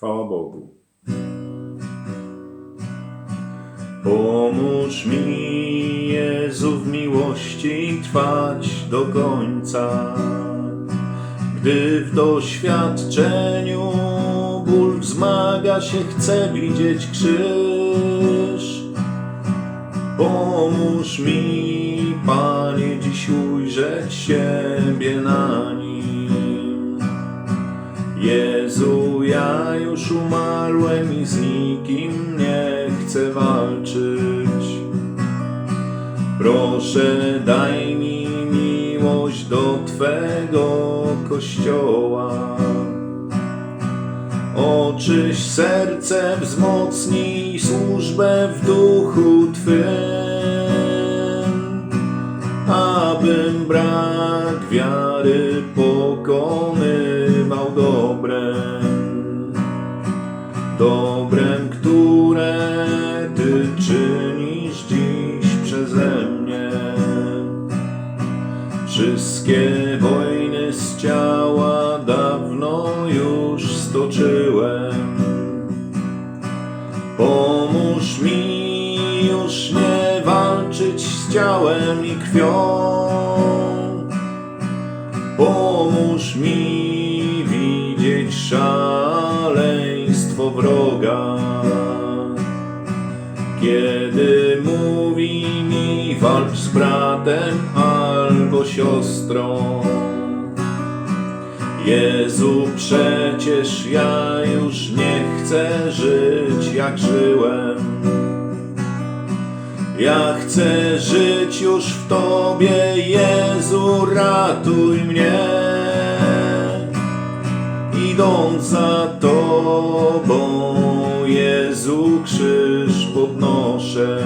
Chwała Bogu. Pomóż mi, Jezu, w miłości trwać do końca. Gdy w doświadczeniu ból wzmaga się, chcę widzieć krzyż. Pomóż mi, Panie, dziś ujrzeć siebie na nim. Jezu, ja już umarłem i z nikim nie chcę walczyć. Proszę, daj mi miłość do Twego kościoła. Oczyś serce, wzmocnij służbę w duchu Twym, abym brak wiary pokonywał dobrem, dobrem, które Ty czynisz dziś przeze mnie. Wszystkie wojny z ciała dawno już stoczyłem. Pomóż mi już nie walczyć z ciałem i krwią. Widzieć szaleństwo wroga. Kiedy mówi mi walcz z bratem albo siostrą. Jezu, przecież ja już nie chcę żyć jak żyłem. Ja chcę żyć już w Tobie, Jezu, ratuj mnie. Za Tobą, Jezu, krzyż podnoszę.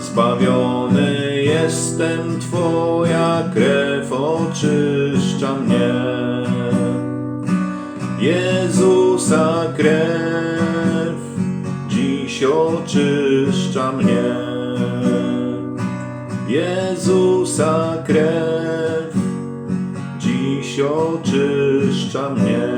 Zbawiony jestem, Twoja krew oczyszcza mnie. Jezusa krew dziś oczyszcza mnie. Jezusa krew dziś oczyszcza mnie.